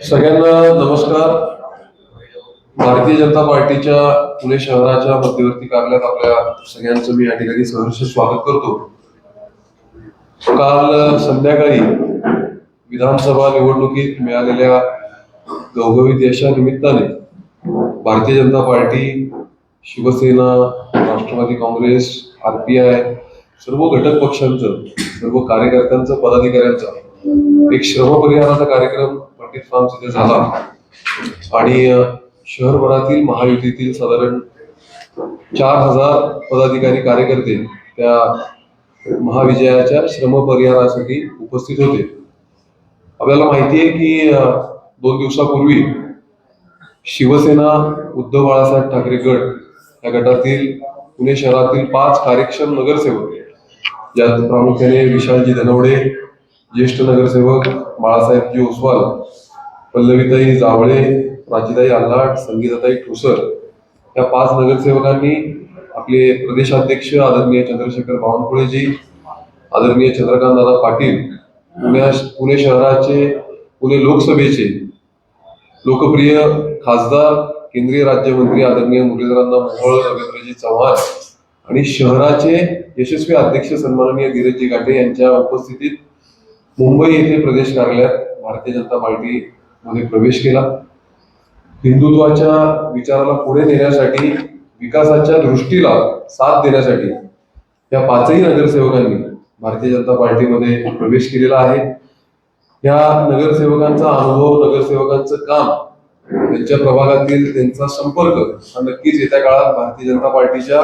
सगळ्यांना नमस्कार. भारतीय जनता पार्टीच्या पुणे शहराच्या मध्यवर्ती कार्यालयात आपल्या सगळ्यांचं मी या ठिकाणी सहर्ष स्वागत करतो. काल संध्याकाळी विधानसभा निवडणुकीत मिळालेल्या गवगवीत यशा निमित्ताने Bharatiya Janata Party Shivsena Rashtravadi Congress R P I सर्व घटक पक्षांचं सर्व कार्यकर्त्यांचं पदाधिकाऱ्यांचा एक श्रम परिहाराचा कार्यक्रम पंडित फार्म्स इथे झाला. आणि शहरभरातील महायुतीतील साधारण चार हजार पदाधिकारी कार्यकर्ते त्या महाविजयाच्या श्रम परिहारासाठी उपस्थित होते. आपल्याला माहिती आहे की दोन दिवसापूर्वी शिवसेना उद्धव बाळासाहेब ठाकरे गट या गटातील पुणे शहरातील पाच कार्यक्षम नगरसेवक ज्यात प्रामुख्याने विशालजी धनवडे ज्येष्ठ नगरसेवक बाळासाहेबजी ओसवाल पल्लवीताई जावळे प्राचीताई आल्हाट संगीताताई ठोसर या पाच नगरसेवकांनी आपले प्रदेशाध्यक्ष आदरणीय चंद्रशेखर बावनकुळेजी आदरणीय चंद्रकांत दादा पाटील पुण्या पुणे शहराचे पुणे लोकसभेचे लोकप्रिय खासदार केंद्रीय राज्यमंत्री आदरणीय मुरलीधरांना मोहोळ रवींद्रजी चव्हाण आणि शहराचे यशस्वी अध्यक्ष सन्माननीय धीरजी गाठे यांच्या उपस्थितीत मुंबई येथे प्रदेश कार्यालयात भारतीय जनता पार्टीमध्ये प्रवेश केला. हिंदुत्वाच्या विचाराला पुढे नेण्यासाठी विकासाच्या दृष्टीला साथ देण्यासाठी या पाचही नगरसेवकांनी भारतीय जनता पार्टीमध्ये प्रवेश केलेला आहे. या नगरसेवकांचा अनुभव नगरसेवकांचं काम त्यांच्या प्रभागातील त्यांचा संपर्क हा नक्कीच येत्या काळात भारतीय जनता पार्टीच्या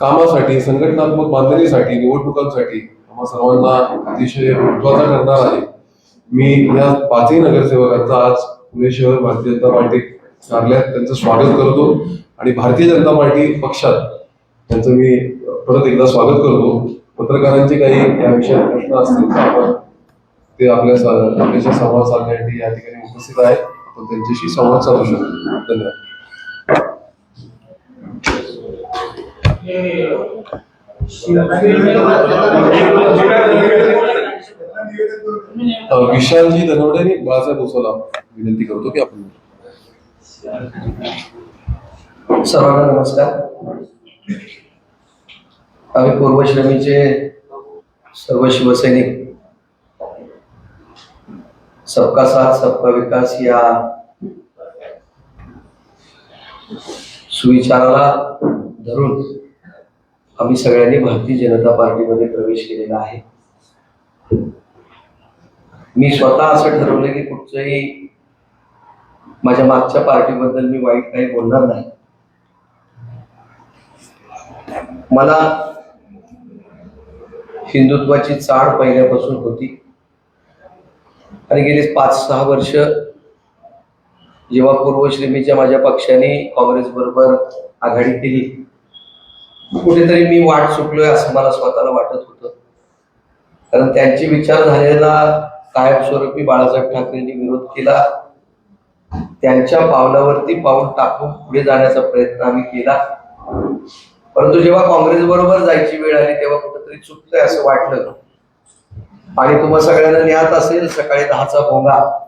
कामासाठी संघटनात्मक बांधणीसाठी निवडणुकांसाठी आम्हा सर्वांना अतिशय महत्त्वाचा ठरणार आहे. मी या पाचही नगरसेवकांचा आज पुणे शहर भारतीय जनता पार्टी कार्यालयात त्यांचं स्वागत करतो आणि भारतीय जनता पार्टी पक्षात त्यांचं मी परत एकदा स्वागत करतो. पत्रकारांचे काही या विषयात प्रश्न असतील तर आपण ते आपल्या आपल्याशी संवाद साधण्यासाठी या ठिकाणी उपस्थित आहेत आपण त्यांच्याशी संवाद साधू शकतो. धन्यवाद. विशालजी धनवडे आणि बाळासाहेब विनंती करतो की आपण सर्वांना नमस्कार. आम्ही पूर्वश्रमीचे सर्व शिवसैनिक. सबका साथ सबका विकास या सुविचाराला धरून आम्ही सगळ्यांनी भारतीय जनता पार्टीमध्ये प्रवेश केलेला आहे. मी स्वतः असं ठरवलं की कुठचंही माझ्या मागच्या पार्टीबद्दल मी वाईट काही बोलणार नाही. मला हिंदुत्वाची चाळ पहिल्यापासून होती. आणि गेली पाच सहा वर्ष जेव्हा पूर्वश्रेमीच्या माझ्या पक्षाने काँग्रेस बरोबर आघाडी केली. कुठेतरी मी वाट चुकलोय असं मला स्वतःला वाटत होतं. कारण त्यांचे विचार झालेला कायमस्वरूपी बाळासाहेब ठाकरेंनी विरोध केला. त्यांच्या पावलावरती पाऊल टाकून पुढे जाण्याचा प्रयत्न आम्ही केला. परंतु जेव्हा काँग्रेस बरोबर जायची वेळ आली तेव्हा कुठेतरी चुकतंय असं वाटलं. आणि तुम्हा सगळ्यांना ज्ञात असेल सकाळी दहाचा भोंगा.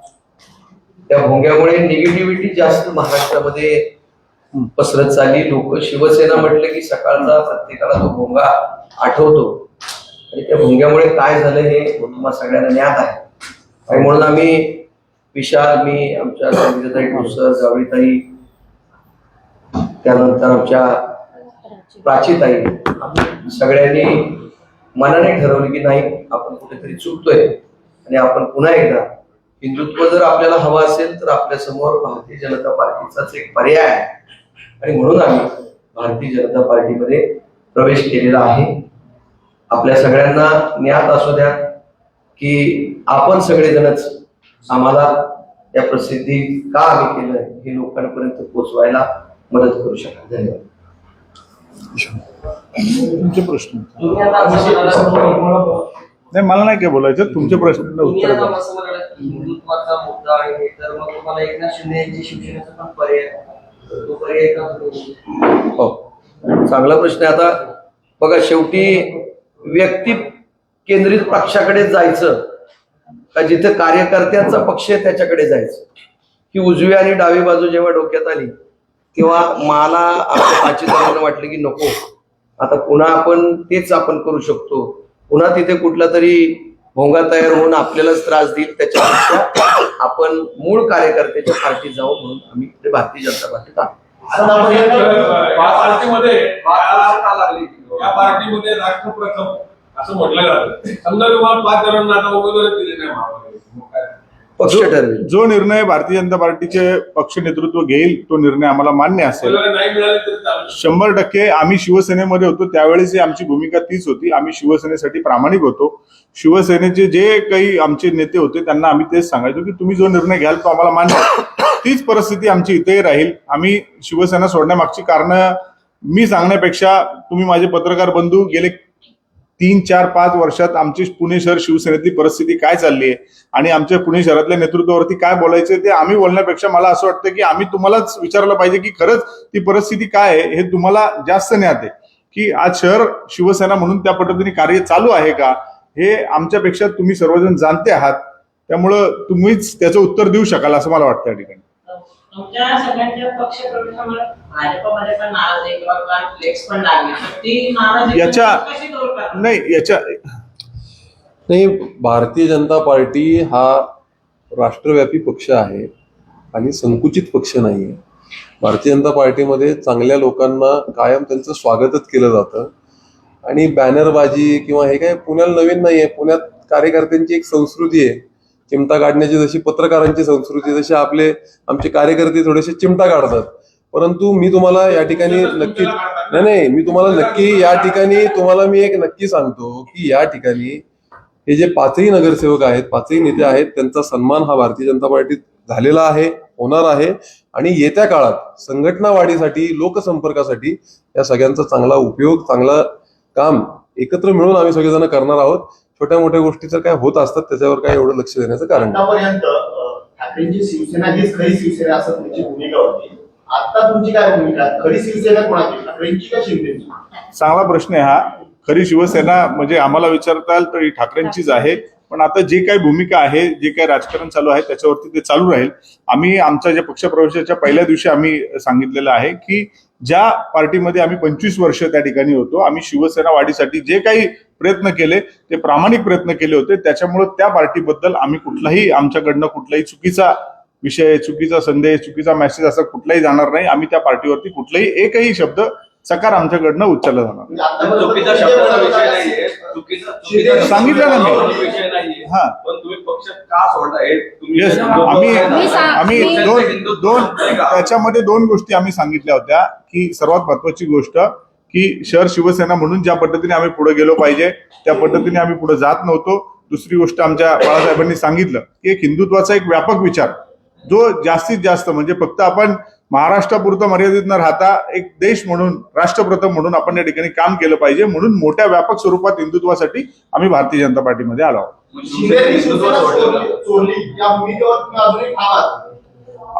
त्या भोंग्यामुळे निगेटिव्हिटी जास्त महाराष्ट्रामध्ये पसरत चालली लोक शिवसेना म्हटलं की सकाळचा प्रत्येकाला तो भोंगा आठवतो. आणि त्या भोंग्यामुळे काय झालं हे तुम्हा सगळ्यांना ज्ञात आहे. आणि म्हणून आम्ही विशाल मी आमच्या संगीताई ठोसर जावळीताई त्यानंतर आमच्या प्राचीताई सगळ्यांनी मनाने ठरवलं की नाही आपण कुठेतरी चुकतोय. आणि आपण पुन्हा एकदा हिंदुत्व जर आपल्याला हवं असेल तर आपल्यासमोर भारतीय जनता पार्टीचाच एक पर्याय आहे. आणि म्हणून आम्ही भारतीय जनता पार्टीमध्ये प्रवेश केलेला आहे. आपल्या सगळ्यांना ज्ञात असू द्या की आपण सगळेजणच आम्हाला या प्रसिद्धी का आम्ही केलं हे लोकांपर्यंत पोहोचवायला मदत करू शकाल धन्यवाद. तुमचे प्रश्न नाही मला नाही काय बोलायचं. तुमचे प्रश्नांना उत्तर द्या. हिंदुत्वाचा मुद्दा आहे तर मग तुम्हाला एकनाथ शिंदे यांची शिवसेनेचा पण पर्याय? हो. चांगला प्रश्न आहे. आता बघा शेवटी व्यक्ती केंद्रित पक्षाकडे जायचं का जिथे कार्यकर्त्यांचा पक्ष आहे त्याच्याकडे जायचं? की उजवी आणि डावी बाजू जेव्हा डोक्यात आली तेव्हा मला आपल्या पाचवीदारांना वाटलं की नको. आता पुन्हा आपण तेच आपण करू शकतो. पुन्हा तिथे कुठला तरी भोंगा तयार होऊन आपल्यालाच त्रास देईल त्याच्यापेक्षा आपण मूळ कार्यकर्त्याच्या पार्टी जाऊ म्हणून आम्ही इकडे भारतीय जनता पार्टीत आलो. या पार्टीमध्ये राष्ट्रप्रथम असं म्हटलं जातं. समजा तुम्हाला पाच जणांना आता उमेदवारी दिली नाही महापालिकेत पक्ष ठरवेल. जो निर्णय भारतीय जनता पार्टीचे पक्ष नेतृत्व घेईल तो निर्णय आम्हाला मान्य असेल. उमेदवारी नाही मिळाली तरी चालेल. शंभर टक्के आम्ही शिवसेनेमध्ये होतो त्यावेळेस आमची भूमिका तीच होती. आम्ही शिवसेनेसाठी प्रामाणिक होतो. शिवसेनेचे जे काही आमचे नेते होते त्यांना आम्ही तेच सांगायचो की तुम्ही जो निर्णय घ्याल तो आम्हाला मान्य आहे. तीच परिस्थिती आमची इथेही राहील. आम्ही शिवसेना सोडण्यामागची कारणं मी सांगण्यापेक्षा तुम्ही माझे पत्रकार बंधू गेले तीन चार पाच वर्षात आमची पुणे शहर शिवसेनेतली परिस्थिती काय चालली आहे? आणि आमच्या पुणे शहरातल्या नेतृत्वावरती काय बोलायचं ते आम्ही बोलण्यापेक्षा मला असं वाटतं की आम्ही तुम्हालाच विचारलं पाहिजे की खरंच ती परिस्थिती काय आहे हे तुम्हाला जास्त ज्ञात आहे. की आज शहर शिवसेना म्हणून त्या पद्धतीने कार्य चालू आहे का? हे आमच्यापेक्षा तुम्ही सर्वजण जाणते आहात. त्यामुळं तुम्हीच त्याचं उत्तर देऊ शकाल असं मला वाटतं या ठिकाणी. तुमच्या सगळ्यांच्या पक्ष प्रवेशामुळे भाजपमध्ये पण नाराजी किंवा काय फ्लेक्स पण लागली. ती नाराजी याच्या- नाही याच्या नाही भारतीय जनता पार्टी हा राष्ट्रव्यापी पक्ष आहे आणि संकुचित पक्ष नाही आहे भारतीय जनता पार्टीमध्ये चांगल्या लोकांना कायम त्यांचं स्वागतच केलं जातं. आणि बॅनरबाजी किंवा हे काय पुण्याला नवीन नाही आहे पुण्यात कार्यकर्त्यांची एक संस्कृती आहे. चिमटा काढण्याची जशी पत्रकारांची संस्कृती जशी आपले आमचे कार्यकर्ते थोडेसे चिमटा काढतात. परंतु मी तुम्हाला या ठिकाणी नक्की नाही नाही मी तुम्हाला नक्की या ठिकाणी तुम्हाला मी एक नक्की सांगतो की या ठिकाणी हे जे पाचही नगरसेवक आहेत पाचही नेते आहेत त्यांचा सन्मान हा भारतीय जनता पार्टीत झालेला आहे होणार आहे. आणि येत्या काळात संघटना वाढीसाठी लोकसंपर्कासाठी या सगळ्यांचा चांगला उपयोग चांगला काम एकत्र मिळून आम्ही सगळेजण करणार आहोत. छोट्या मोठ्या गोष्टी जर काय होत असतात त्याच्यावर काय एवढं लक्ष देण्याचं कारण नाही. आतापर्यंत अ, ठाकरेंची शिवसेना हीच खरी शिवसेना असं तुमची भूमिका होती आता तुमची काय भूमिका? आहे? खरी शिवसेना कोणाची? ठाकरेंची का शिवसेनेची? चांगला प्रश्न आहे हा. खरी शिवसेना म्हणजे आम्हाला विचारताल तर ही ठाकरेंचीच आहे. पण आता जे काही भूमिका आहे जे काही राजकारण चालू आहे त्याच्यावरती ते चालू राहील. आम्ही आमच्या ज्या पक्षप्रवेशाच्या पहिल्या दिवशी आम्ही सांगितलेलं आहे की ज्या पार्टीमध्ये आम्ही पंचवीस वर्ष त्या ठिकाणी होतो आम्ही शिवसेना वाढीसाठी जे काही प्रयत्न केले ते प्रामाणिक प्रयत्न केले होते. त्याच्यामुळे त्या पार्टीबद्दल आम्ही कुठलाही आमच्याकडनं कुठलाही चुकीचा विषय चुकीचा संदेश चुकीचा मेसेज असा कुठलाही जाणार नाही. आम्ही त्या पार्टीवरती कुठलाही एकही शब्द सकार आमच्याकडनं उच्चारला जाणार सांगितलं ना मी. हा. पण तुम्ही पक्ष का सोडताय तुम्ही Yes, हिंदुत्व आम्ही आम्ही दोन दोन? त्याच्यामध्ये दोन गोष्टी आम्ही सांगितल्या होत्या की सर्वात महत्वाची गोष्ट की शहर शिवसेना म्हणून ज्या पद्धतीने आम्ही पुढे गेलो पाहिजे त्या पद्धतीने आम्ही पुढे जात नव्हतो. दुसरी गोष्ट आमच्या बाळासाहेबांनी सांगितलं की एक हिंदुत्वाचा एक व्यापक विचार जो जास्तीत जास्त म्हणजे फक्त आपण महाराष्ट्रापुरतं मर्यादित न राहता एक देश म्हणून राष्ट्रप्रथम म्हणून आपण या ठिकाणी काम केलं पाहिजे. म्हणून मोठ्या व्यापक स्वरूपात हिंदुत्वासाठी आम्ही भारतीय जनता पार्टीमध्ये आलो आहोत.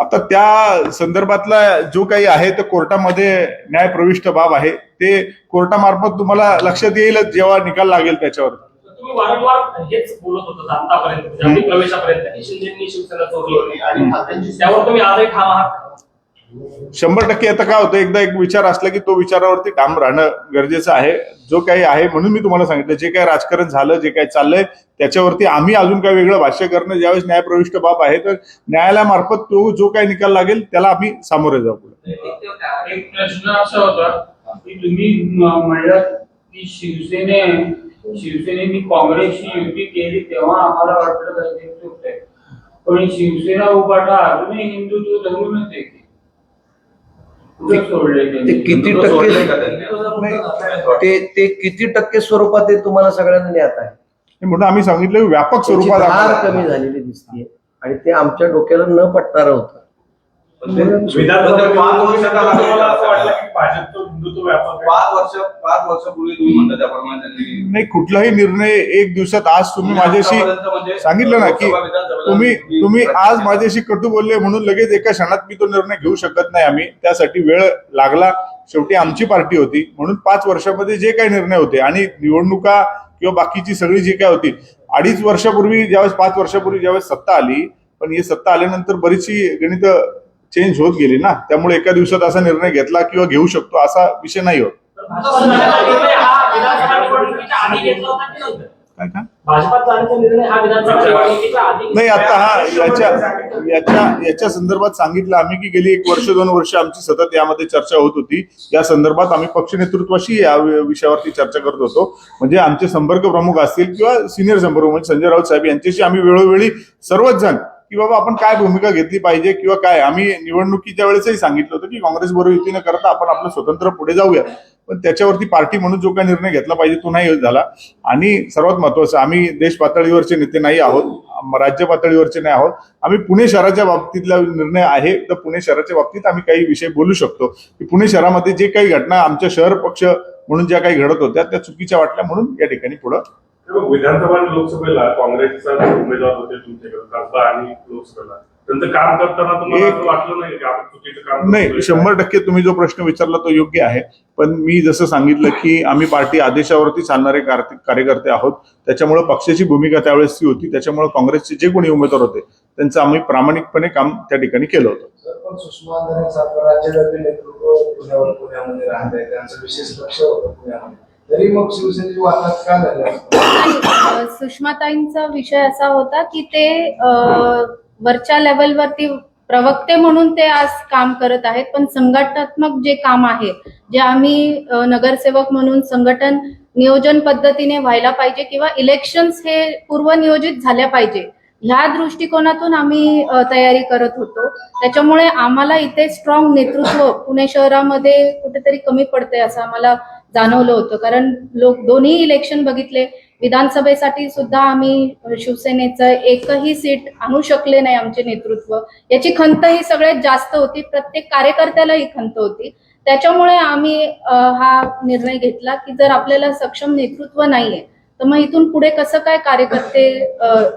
आता त्या संदर्भातला जो काही आहे तो कोर्टामध्ये न्याय प्रविष्ट बाब आहे. ते कोर्टामार्फत तुम्हाला लक्षात येईलच जेव्हा निकाल लागेल त्याच्यावर. तुम्ही वारंवार हेच बोलत होतात आतापर्यंत जाती प्रवेशापर्यंत. शिंदेनी शिवसेना चोरली चोरली आणि त्यावर तुम्ही आजही ठाम आहात. शंभर टक्के आता काय होतं एकदा एक विचार असला की तो विचारावरती ठाम राहणं गरजेचं आहे. जो काही आहे म्हणून मी तुम्हाला सांगितलं जे काही राजकारण झालं जे काही चाललंय त्याच्यावरती आम्ही अजून काही वेगळं भाष्य करणं ज्यावेळेस न्यायप्रविष्ट बाब आहे तर न्यायालयामार्फत तो जो काही निकाल लागेल त्याला आम्ही सामोरे जाऊ पुढे. एक प्रश्न असा होता की तुम्ही म्हणलं की शिवसेने शिवसेनेने काँग्रेसची युती केली तेव्हा आम्हाला वाटलं काहीतरी पण शिवसेना उभाटा अजूनही हिंदुत्व धरून येते ते किती टक्के? ते ते किती टक्के स्वरूपात ते तुम्हाला सगळ्यांना ज्ञात आहे? म्हणून आम्ही सांगितलं व्यापक स्वरूपात कमी झालेली दिसते आणि ते आमच्या डोक्याला न पटणार होतं. विधानसभेत पाच वर्ष का लागले? तुम्हाला असं वाटलं की भाजपचं हिंदुत्व व्यापक आहे? पाच वर्ष पाच वर्षापूर्वी तुम्ही म्हणता त्याप्रमाणे त्यांनी नाही कुठलाही निर्णय एक दिवसात आज तुम्ही माझ्याशी म्हणजे सांगितलं ना की तुम्ही तुम्ही आज माझ्याशी कटू बोलले म्हणून लगेच एका क्षणात मी तो निर्णय घेऊ शकत नाही आम्ही त्यासाठी वेळ लागला शेवटी आमची पार्टी होती म्हणून पाच वर्षामध्ये जे काही निर्णय होते आणि निवडणुका किंवा बाकीची सगळी जी काय होती अडीच वर्षापूर्वी ज्यावेळेस पाच वर्षापूर्वी ज्यावेळेस सत्ता आली पण ही सत्ता आल्यानंतर बरीचशी गणित चेंज होत गेली ना त्यामुळे एका दिवसात असा निर्णय घेतला किंवा घेऊ शकतो असा विषय नाही होत. काय का नाही आता हा याच्या याच्या याच्या संदर्भात सांगितलं आम्ही की गेली एक वर्ष दोन वर्ष आमची सतत यामध्ये चर्चा होत होती. या संदर्भात आम्ही पक्ष नेतृत्वाशी या विषयावरती चर्चा करत होतो. म्हणजे आमचे संपर्क प्रमुख असतील किंवा सिनियर संपर्क म्हणजे संजय राऊत साहेब यांच्याशी आम्ही वेळोवेळी सर्वच जण की बाबा आपण काय भूमिका घेतली पाहिजे किंवा काय? आम्ही निवडणुकीच्या वेळेसही सांगितलं होतं की काँग्रेस बरोबर युती न करता आपण आपलं स्वतंत्र पुढे जाऊया. पण त्याच्यावरती पार्टी म्हणून जो काही निर्णय घेतला पाहिजे तो नाही झाला. आणि सर्वात महत्वाचं आम्ही देश पातळीवरचे नेते नाही आहोत राज्य पातळीवरचे नाही आहोत. आम्ही पुणे शहराच्या बाबतीतला निर्णय आहे तर पुणे शहराच्या बाबतीत आम्ही काही विषय बोलू शकतो. की पुणे शहरामध्ये जे काही घटना आमच्या शहर पक्ष म्हणून ज्या काही घडत होत्या त्या चुकीच्या वाटल्या म्हणून या ठिकाणी पुढं विधानसभा आणि लोकसभेला काँग्रेसचा उमेदवार होते तुमच्याकडे खासदार आणि लोकसभेला त्यांचं काम करताना तुम्हाला एक- असं वाटलं नाही की? आपण चुकीचं काम नाही करतोय? शंभर टक्के तुम्ही जो प्रश्न विचारला तो योग्य आहे. पण मी जसं सांगितलं की आम्ही पार्टी आदेशावरती चालणारे कार्य- कार्यकर्ते आहोत. त्याच्यामुळे पक्षाची भूमिका त्यावेळेस ती होती. त्याच्यामुळे काँग्रेसचे जे कोणी उमेदवार होते त्यांचं आम्ही प्रामाणिकपणे काम त्या ठिकाणी केलं होतं. सुषमा त्यांचं विशेष लक्ष होतं पुण्यामध्ये. तरी मग शिवसेनेची वाटात का झाली? सुषमाताईंचा विषय असा होता की ते वरच्या लेवलवरती प्रवक्ते म्हणून ते आज काम करत आहेत पण संघटनात्मक जे काम आहे जे आम्ही नगरसेवक म्हणून संघटन नियोजन पद्धतीने व्हायला पाहिजे किंवा इलेक्शन्स हे पूर्वनियोजित झाल्या पाहिजे ह्या दृष्टिकोनातून आम्ही तयारी करत होतो. त्याच्यामुळे आम्हाला इथे स्ट्रॉंग नेतृत्व पुणे शहरामध्ये कुठेतरी कमी पडते असं आम्हाला जाणवलं होतं. कारण लोक दोन्ही इलेक्शन बघितले. विधानसभेसाठी सुद्धा आम्ही शिवसेनेचं एकही सीट आणू शकले नाही आमचे नेतृत्व. याची खंत ही सगळ्यात जास्त होती. प्रत्येक कार्यकर्त्याला ही खंत होती. त्याच्यामुळे आम्ही हा निर्णय घेतला की जर आपल्याला सक्षम नेतृत्व नाहीये तर मग इथून पुढे कसं काय कार्यकर्ते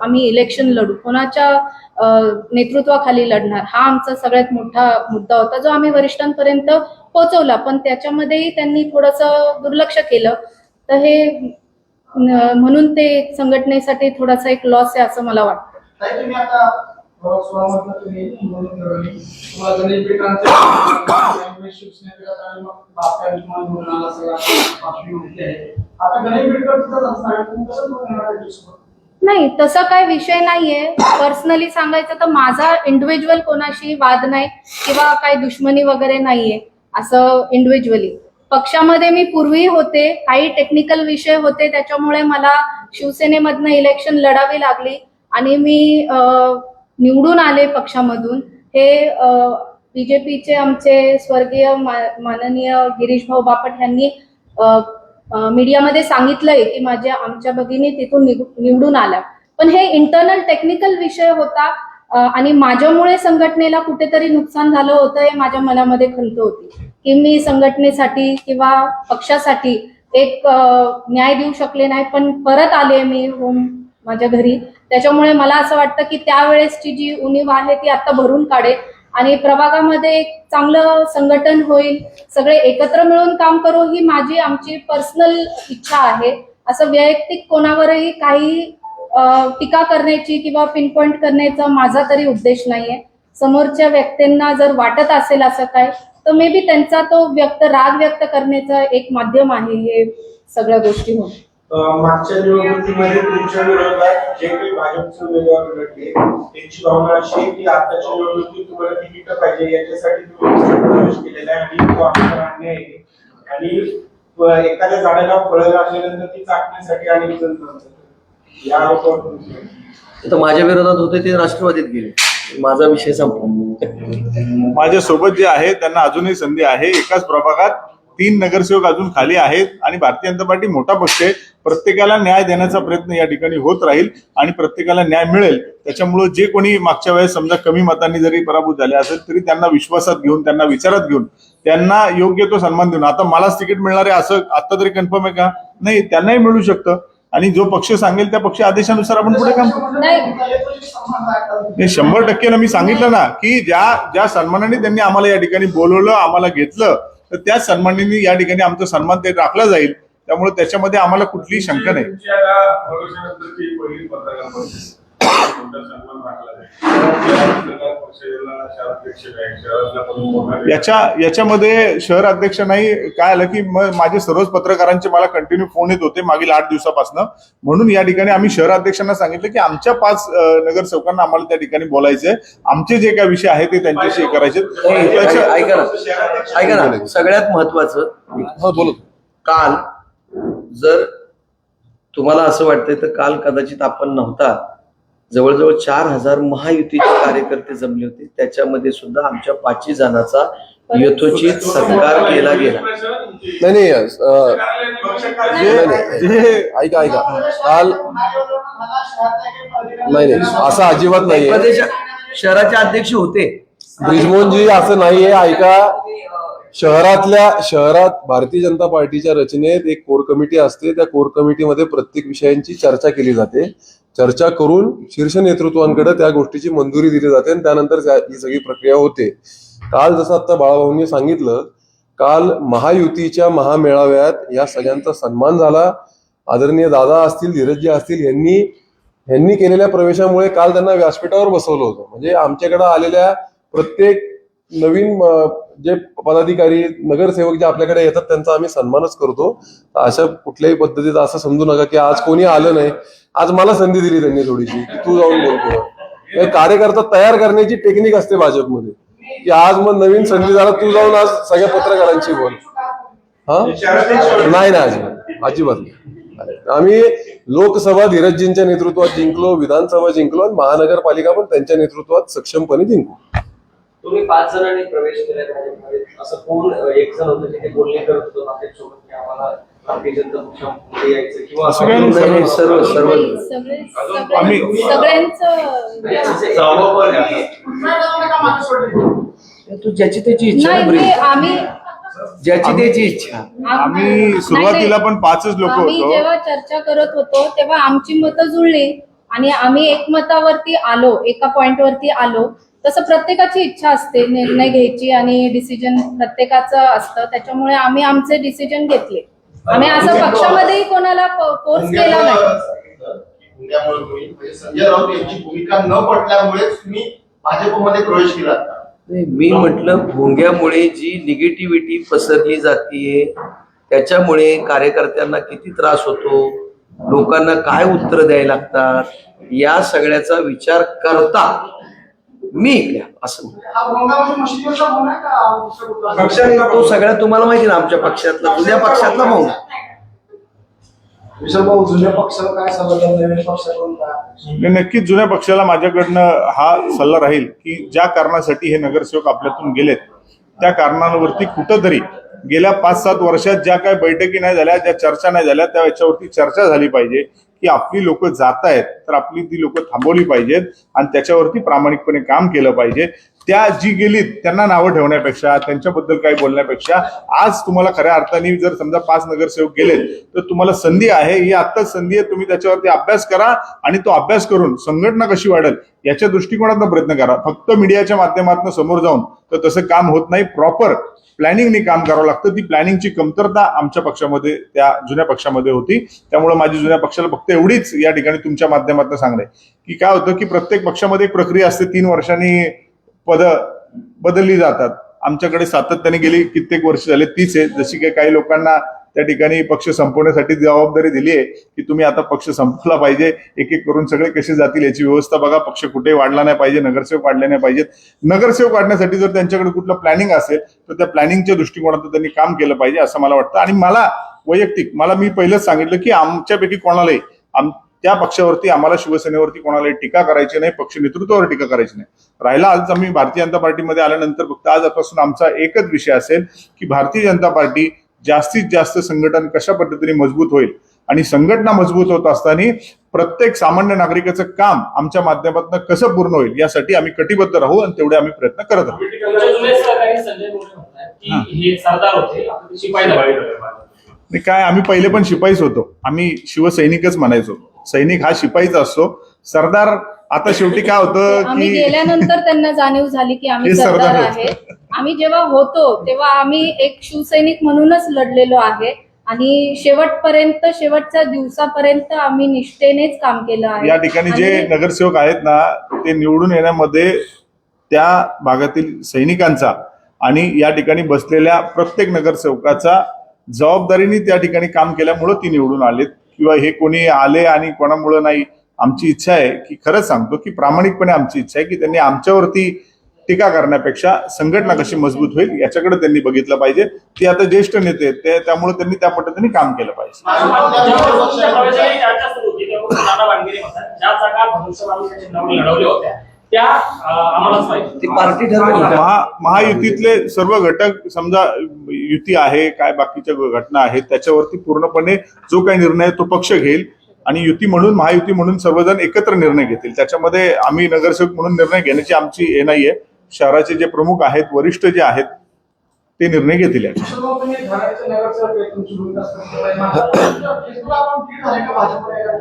आम्ही इलेक्शन लढू? कोणाच्या नेतृत्वाखाली लढणार? हा आमचा सगळ्यात मोठा मुद्दा होता जो आम्ही वरिष्ठांपर्यंत पोहोचवला. पण त्याच्यामध्येही त्यांनी थोडस दुर्लक्ष केलं. तर हे म्हणून ते संघटनेसाठी थोडासा एक लॉस आहे असं मला वाटतं. तुम्ही निवडणूक तुम्हाला आणि मग निवडून आला सगळा आहे. आता तिथंच असणार तुम्ही कसं नाही तसा काय विषय नाहीये. पर्सनली सांगायचं तर माझा इंडिव्हिज्युअल कोणाशी वाद नाही किंवा काही दुश्मनी वगैरे नाहीये. असं इंडिव्हिज्युअली पक्षामध्ये मी पूर्वी होते. काही टेक्निकल विषय होते. त्याच्यामुळे मला शिवसेनेमधनं इलेक्शन लढावी लागली. आणि मी निवडून आले पक्षामधून. हे बीजेपीचे आमचे स्वर्गीय माननीय गिरीश भाऊ बापट यांनी मीडियामध्ये सांगितलंय की माझ्या आमच्या भगिनी तिथून निवडून आल्या. पण हे इंटरनल टेक्निकल विषय होता आणि माझ्यामुळे संघटनेला कुठेतरी नुकसान झालं होतं हे माझ्या मनामध्ये खंत होती. की मी संघटनेसाठी किंवा पक्षासाठी एक न्याय देऊ शकले नाही पण परत आले मी होम माझ्या घरी. त्याच्यामुळे मला असं वाटतं की त्यावेळेसची जी उणीव आहे ती आता भरून काढेल. आणि प्रभागामध्ये एक चांगलं संघटन होईल. सगळे एकत्र मिळून काम करू ही माझी आमची पर्सनल इच्छा आहे. असं वैयक्तिक कोणावरही काही टीका करण्याची किंवा पिनपॉइंट करण्याचा माझा तरी उद्देश नाहीये. समोरच्या व्यक्तींना जर वाटत असेल असं काय तर मे बी त्यांचा तो व्यक्त राग व्यक्त करण्याचा एक माध्यम आहे हे सगळ्या गोष्टी होऊन मागच्या निवडणुकीमध्ये तुमच्या विरोधात जे काही भाजपचे उमेदवार लढले त्यांची भावना अशी आहे की आताच्या निवडणुकीत तुम्हाला तिकीट पाहिजे याच्यासाठी तुम्ही प्रवेश केलेला आहे आणि तो आमचा अन्याय आहे. आणि एखाद्या झाडाला फळं लागल्यानंतर ती चाकण्यासाठी अनेक जण. या आरोपावर तर माझ्या विरोधात होते ते राष्ट्रवादीत गेले. माझा विषय संपला. माझ्या सोबत जे आहे त्यांना अजूनही संधी आहे. एकाच प्रभागात तीन नगरसेवक अजून खाली आहेत आणि भारतीय जनता पार्टी मोठा पक्ष आहे. प्रत्येकाला न्याय देण्याचा प्रयत्न या ठिकाणी होत राहील आणि प्रत्येकाला न्याय मिळेल. त्याच्यामुळे जे कोणी मागच्या वेळेस समजा कमी मतांनी जरी पराभूत झाले असेल तरी त्यांना विश्वासात घेऊन त्यांना विचारात घेऊन त्यांना योग्य तो सन्मान देऊन. आता मलाच तिकीट मिळणार आहे असं आता तरी कन्फर्म आहे का? नाही त्यांनाही मिळू शकतं. आणि जो पक्ष सांगेल त्या पक्ष आदेशानुसार आपण पुढे काम करू. नाही. शंभर टक्के मी सांगितलं ना की ज्या ज्या सन्मानाने त्यांनी आम्हाला या ठिकाणी बोलवलं आम्हाला घेतलं तर त्याच सन्मानाने या ठिकाणी आमचा सन्मान ते राखला जाईल. त्यामुळे त्याच्यामध्ये आम्हाला कुठलीही शंका नाही. याच्या याच्यामध्ये शहर अध्यक्ष नाही काय आलं की मग माझे सर्वच पत्रकारांचे मला कंटिन्यू फोन येत होते मागील आठ दिवसापासून. म्हणून या ठिकाणी आम्ही शहर अध्यक्षांना सांगितलं की आमच्या पाच नगरसेवकांना आम्हाला त्या ठिकाणी बोलायचंय. आमचे जे काही विषय आहेत ते त्यांच्याशी हे करायचे ऐका ना. ऐका ना. सगळ्यात महत्वाचं हा बोलू. काल जर तुम्हाला असं वाटतंय तर काल कदाचित आपण नव्हता. जवळजवळ चार हजार महायुतीचे कार्यकर्ते जमले होते. त्याच्यामध्ये सुद्धा आमच्या पाचही जणांचा यथोचित सत्कार केला गेला. नाही नाही नाही, ऐका ऐका. काल नाही नाही. असं अजिबात नाहीये प्रदेशा शहराचे अध्यक्ष होते. ब्रिजमोहनजी असं नाहीये ऐका. शहरातल्या शहरात भारतीय जनता पार्टीच्या रचनेत एक कोर कमिटी असते. त्या कोर कमिटीमध्ये प्रत्येक विषयांची चर्चा केली जाते. चर्चा करून शीर्ष नेतृत्वांकडे त्या गोष्टीची मंजुरी दिली जाते आणि त्यानंतर ही सगळी प्रक्रिया होते. काल जसं आता बाळाभाऊंनी सांगितलं काल महायुतीच्या महामेळाव्यात या सगळ्यांचा सन्मान झाला. आदरणीय दादा असतील धीरजजी असतील यांनी यांनी केलेल्या प्रवेशामुळे काल त्यांना व्यासपीठावर बसवलं होतं. म्हणजे आमच्याकडे आलेल्या प्रत्येक नवीन जे पदाधिकारी नगरसेवक जे आपल्याकडे येतात त्यांचा आम्ही सन्मानच करतो. अशा कुठल्याही पद्धतीत असं समजू नका की आज कोणी आलं नाही. आज मला संधी दिली त्यांनी थोडीशी की तू जाऊन बोलतो कार्यकर्ता तयार करण्याची टेक्निक असते भाजपमध्ये. की आज मग नवीन संधी झाला तू जाऊन आज सगळ्या पत्रकारांशी बोल. हा? नाही नाही अजिबात. अजिबात आम्ही लोकसभा धीरजजींच्या नेतृत्वात जिंकलो विधानसभा जिंकलो आणि महानगरपालिका पण त्यांच्या नेतृत्वात सक्षमपणे जिंकू. तुम्ही पाच जणांनी प्रवेश केला भाजपमध्ये. असं कोण एक जण होतं की ते बोलणे करत होतं माझ्यासोबत की आम्हाला भारतीय जनता पक्षामध्ये यायचं किंवा असं काही नाही, नाही, नाही, सर्व सर्व सगळे आम्ही- सगळ्यांचं तू ज्याची त्याची इच्छा. आम्ही ज्याची त्याची इच्छा. आम्ही सुरुवातीला पण पाचच लोक होतो. जेव्हा चर्चा करत होतो तेव्हा आमची मतं जुळली आणि आम्ही एकमतावरती आलो एका पॉइंट वरती आलो. तसं प्रत्येकाची इच्छा असते निर्णय घ्यायची आणि डिसिजन प्रत्येकाचं असतं. त्याच्यामुळे आम्ही आमचे डिसिजन घेतले. आम्ही असं पक्षामध्येही कोणाला फोर्स केला नाही. म्हणजे संजय राऊत यांची भूमिका न पटल्यामुळेच तुम्ही भाजपमध्ये प्रवेश केला नाही, मी म्हटलं भोंग्यामुळे जी निगेटिव्हिटी पसरली जातीये त्याच्यामुळे कार्यकर्त्यांना किती त्रास होतो लोकांना काय उत्तर द्यायला लागतात या सगळ्याचा विचार करता मी असं. हा म्हणजे? पक्षांना तो सगळ्या तुम्हाला माहिती ना आमच्या पक्षातला. जुन्या पक्षातला भाऊ. आणि नक्कीच जुन्या पक्षाला माझ्याकडनं हा सल्ला राहील की ज्या कारणासाठी हे नगरसेवक आपल्यातून गेलेत त्या कारणांवरती कुठंतरी गेल्या पाच सात वर्षात ज्या काही बैठकी नाही झाल्या ज्या चर्चा नाही झाल्या त्या याच्यावरती चर्चा झाली पाहिजे. की आपली लोक जात आहेत तर आपली ती लोक थांबवली पाहिजेत आणि त्याच्यावरती प्रामाणिकपणे काम केलं पाहिजे. त्या जी गेलीत त्यांना नावं ठेवण्यापेक्षा त्यांच्याबद्दल काही बोलण्यापेक्षा आज तुम्हाला खऱ्या अर्थाने जर समजा पाच नगरसेवक गेलेत तर तुम्हाला संधी आहे. ही आत्ताच संधी आहे. तुम्ही त्याच्यावरती अभ्यास करा आणि तो अभ्यास करून संघटना कशी वाढेल याच्या दृष्टिकोनातून प्रयत्न करा. फक्त मीडियाच्या माध्यमातून समोर जाऊन तर तसं काम होत नाही. प्रॉपर प्लॅनिंगने काम करावं लागतं. ती प्लॅनिंगची कमतरता आमच्या पक्षामध्ये त्या जुन्या पक्षामध्ये होती. त्यामुळे माझी जुन्या पक्षाला फक्त एवढीच या ठिकाणी तुमच्या माध्यमातून सांगणे की काय होतं की प्रत्येक पक्षामध्ये एक प्रक्रिया असते. तीन वर्षांनी पद बदलली जातात. आमच्याकडे सातत्याने गेली कित्येक वर्ष झाले तीच आहे. जशी काही काही लोकांना त्या ठिकाणी पक्ष संपवण्यासाठी जबाबदारी दिली आहे की तुम्ही आता पक्ष संपवला पाहिजे एक एक करून सगळे कसे जातील याची व्यवस्था बघा. पक्ष कुठेही वाढला नाही पाहिजे नगरसेवक वाढले नाही पाहिजेत. नगरसेवक वाढण्यासाठी जर त्यांच्याकडे कुठलं प्लॅनिंग असेल तर त्या प्लॅनिंगच्या दृष्टिकोनातून त्यांनी काम केलं पाहिजे असं मला वाटतं. आणि मला वैयक्तिक मला मी पहिलंच सांगितलं की आमच्यापैकी कोणालाही आम त्या पक्षावरती आम्हाला शिवसेनेवरती कोणालाही टीका करायची नाही पक्ष नेतृत्वावर टीका करायची नाही. राहिला आज आम्ही भारतीय जनता पार्टीमध्ये आल्यानंतर फक्त आजपासून आमचा एकच विषय असेल की भारतीय जनता पार्टी जास्तीत जास्त संघटन कशा पद्धतीने मजबूत होईल? आणि संघटना मजबूत होत असताना प्रत्येक सामान्य नागरिकाचं काम आमच्या माध्यमातून कसं पूर्ण होईल यासाठी आम्ही कटिबद्ध राहू आणि तेवढे आम्ही प्रयत्न करत राहू. हे. काय आम्ही पहिले पण शिपाईच होतो. आम्ही शिवसैनिकच म्हणायचो. सैनिक हा शिपाईच असतो. सरदार आता शेवटी काय होतं आम्ही की गेल्यानंतर त्यांना जाणीव झाली की आम्ही हे सरदार सरदार आहेत. आहे आम्ही जेव्हा होतो तेव्हा आम्ही एक शिवसैनिक म्हणूनच लढलेलो आहे. आणि शेवटपर्यंत शेवटच्या दिवसापर्यंत आम्ही निष्ठेनेच काम केलं आहे. या ठिकाणी जे आणि- नगरसेवक आहेत ना ते निवडून येण्यामध्ये त्या भागातील सैनिकांचा आणि या ठिकाणी बसलेल्या प्रत्येक नगरसेवकाचा जबाबदारीने त्या ठिकाणी काम केल्यामुळं ती निवडून आलेत. किंवा हे कोणी आले आणि कोणामुळं नाही आमची इच्छा आहे की खरंच सांगतो की प्रामाणिकपणे आमची इच्छा आहे की त्यांनी आमच्यावरती टीका करण्यापेक्षा संघटना कशी मजबूत होईल याच्याकडे त्यांनी बघितलं पाहिजे. ती आता ज्येष्ठ नेते आहेत ते त्यामुळे त्यांनी त्या पद्धतीने काम केलं पाहिजे. महायुतीतले सर्व घटक समजा युती आहे काय बाकीच्या घटना आहेत त्याच्यावरती पूर्णपणे जो काही निर्णय तो पक्ष घेईल. आणि युती म्हणून महायुती म्हणून सर्वजण एकत्र निर्णय घेतील. त्याच्यामध्ये आम्ही नगरसेवक म्हणून निर्णय घेण्याची आमची हे नाहीये. शहराचे जे प्रमुख आहेत वरिष्ठ जे आहेत ते निर्णय घेतील भाजपमध्ये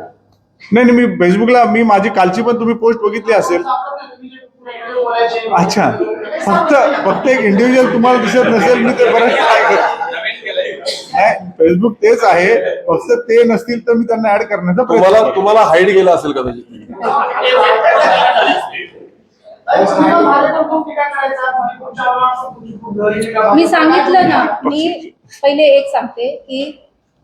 नाही नाही मी फेसबुकला मी माझी कालची पण तुम्ही पोस्ट बघितली असेल. अच्छा. फक्त फक्त एक इंडिव्हिज्युअल तुम्हाला दिसत नसेल मी ते बरंच नाही फेसबुक तेच आहे. फक्त ते नसतील तर मी त्यांना ऍड करण्याचा प्रयत्न तुम्हाला. तुम्हाला हाईड गेला असेल कदाचित मी सांगितलं ना मी पहिले एक सांगते की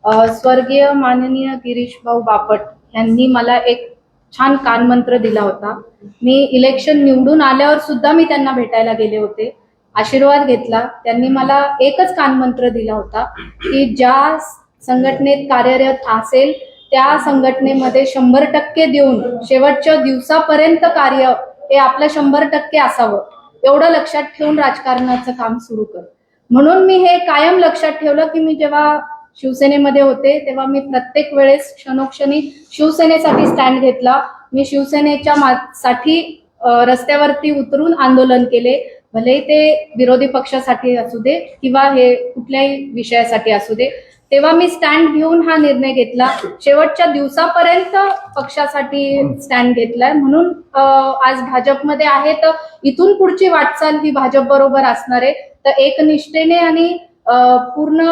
अ, स्वर्गीय माननीय गिरीश भाऊ बापट यांनी मला एक छान कानमंत्र दिला होता. मी इलेक्शन निवडून आल्यावर सुद्धा मी त्यांना भेटायला गेले होते. आशीर्वाद घेतला. त्यांनी मला एकच कानमंत्र दिला होता की ज्या संघटनेत कार्यरत असेल त्या संघटनेमध्ये शंभर टक्के देऊन शेवटच्या दिवसापर्यंत कार्य हे आपलं शंभर टक्के असावं. एवढं लक्षात ठेवून राजकारणाचं काम सुरू कर. म्हणून मी हे कायम लक्षात ठेवलं की मी जेव्हा शिवसेनेमध्ये होते तेव्हा मी प्रत्येक वेळेस क्षणोक्षणी शिवसेनेसाठी स्टँड घेतला. मी शिवसेनेच्या मा- साठी रस्त्यावरती उतरून आंदोलन केले. भले ते विरोधी पक्षासाठी असू दे किंवा हे कुठल्याही विषयासाठी असू दे तेव्हा मी स्टँड घेऊन हा निर्णय घेतला. शेवटच्या दिवसापर्यंत पक्षासाठी स्टँड घेतलाय. म्हणून आज भाजपमध्ये आहे तर इथून पुढची वाटचाल ही भाजप बरोबर असणार आहे. तर एकनिष्ठेने आणि पूर्ण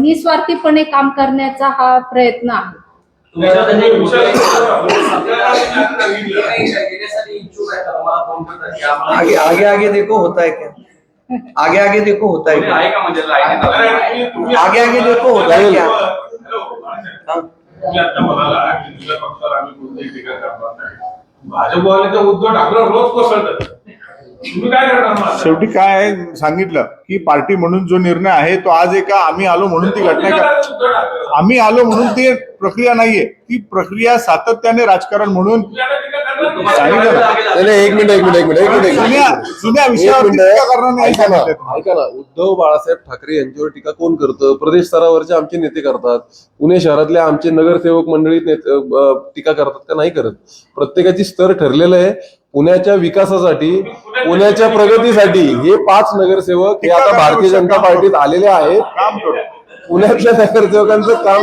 निस्वार्थीपणे काम करण्याचा हा प्रयत्न आहे. आगे आगे आगे देखो होता है क्या? आगे आगे देखो होता है क्या? आगे आगे देखो होता है क्या? भाजपवाले तर उद्धव ठाकरे रोज कोसळतात शेवटी काय आहे सांगितलं की पार्टी म्हणून जो निर्णय आहे तो आज एका आम्ही आलो म्हणून ती घटना. आम्ही आलो म्हणून ती प्रक्रिया नाहीये. ती प्रक्रिया सातत्याने राजकारण म्हणून. सांगितलं. एक मिनिट एक मिनिट एक मिनिट एक मिनिट. जुन्या विषयावर ऐका ना सांगितलं. ऐका ना. उद्धव बाळासाहेब ठाकरे यांच्यावर टीका कोण करतं? प्रदेश स्तरावरचे आमचे नेते करतात. पुणे शहरातले आमचे नगरसेवक मंडळी नेते- अं, टीका करतात का? नाही करत. प्रत्येकाची स्तर ठरलेलं आहे. पुण्याच्या विकासासाठी पुण्याच्या प्रगतीसाठी हे पाच नगरसेवक हे आता भारतीय जनता पार्टीत आलेले आहेत. पुण्यातल्या नगरसेवकांचं काम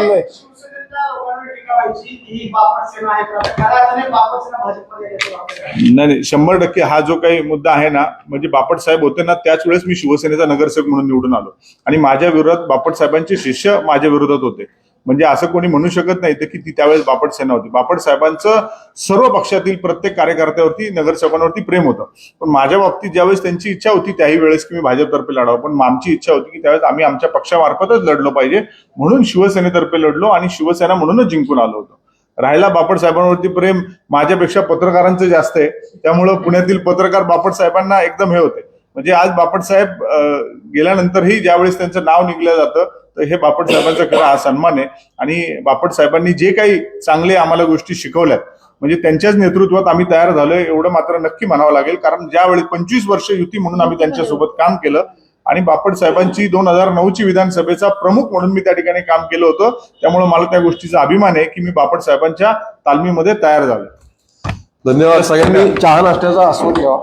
ही नाही नाही शंभर टक्के हा जो काही मुद्दा आहे ना म्हणजे बापट साहेब होते ना त्याच वेळेस मी शिवसेनेचा नगरसेवक म्हणून निवडून आलो. आणि माझ्या विरोधात बापट साहेबांचे शिष्य माझ्या विरोधात होते. म्हणजे असं कोणी म्हणू शकत नाही तर की ती त्यावेळेस बापट सेना होती. बापट साहेबांचं सर्व पक्षातील प्रत्येक कार्यकर्त्यावरती नगरसेवकांवरती प्रेम होतं. पण माझ्या बाबतीत ज्यावेळेस त्यांची इच्छा होती त्याही वेळेस की मी भाजपतर्फे लढावं. पण आमची इच्छा होती की त्यावेळेस आम्ही आमच्या पक्षामार्फतच लढलो पाहिजे. म्हणून शिवसेनेतर्फे लढलो आणि शिवसेना म्हणूनच जिंकून आलो होतो. राहिला बापट साहेबांवरती प्रेम माझ्यापेक्षा पत्रकारांचं जास्त आहे. त्यामुळं पुण्यातील पत्रकार बापट साहेबांना एकदम हे होते. म्हणजे आज बापट साहेब गेल्यानंतरही ज्यावेळेस त्यांचं नाव निघलं जातं तर हे बापट साहेबांचा खरा हा सन्मान आहे. आणि बापट साहेबांनी जे काही चांगले आम्हाला गोष्टी शिकवल्यात म्हणजे त्यांच्याच नेतृत्वात आम्ही तयार झालोय एवढं मात्र नक्की म्हणावं लागेल. कारण ज्यावेळी पंचवीस वर्ष युती म्हणून आम्ही त्यांच्यासोबत काम केलं आणि बापट साहेबांची दोन हजार नऊची विधानसभेचा प्रमुख म्हणून मी त्या ठिकाणी काम केलं होतं त्यामुळे मला त्या गोष्टीचा अभिमान आहे की मी बापट साहेबांच्या तालमीमध्ये तयार झालो धन्यवाद सगळ्यांनी. चहा नाश्त्याचा आस्वाद घ्यावा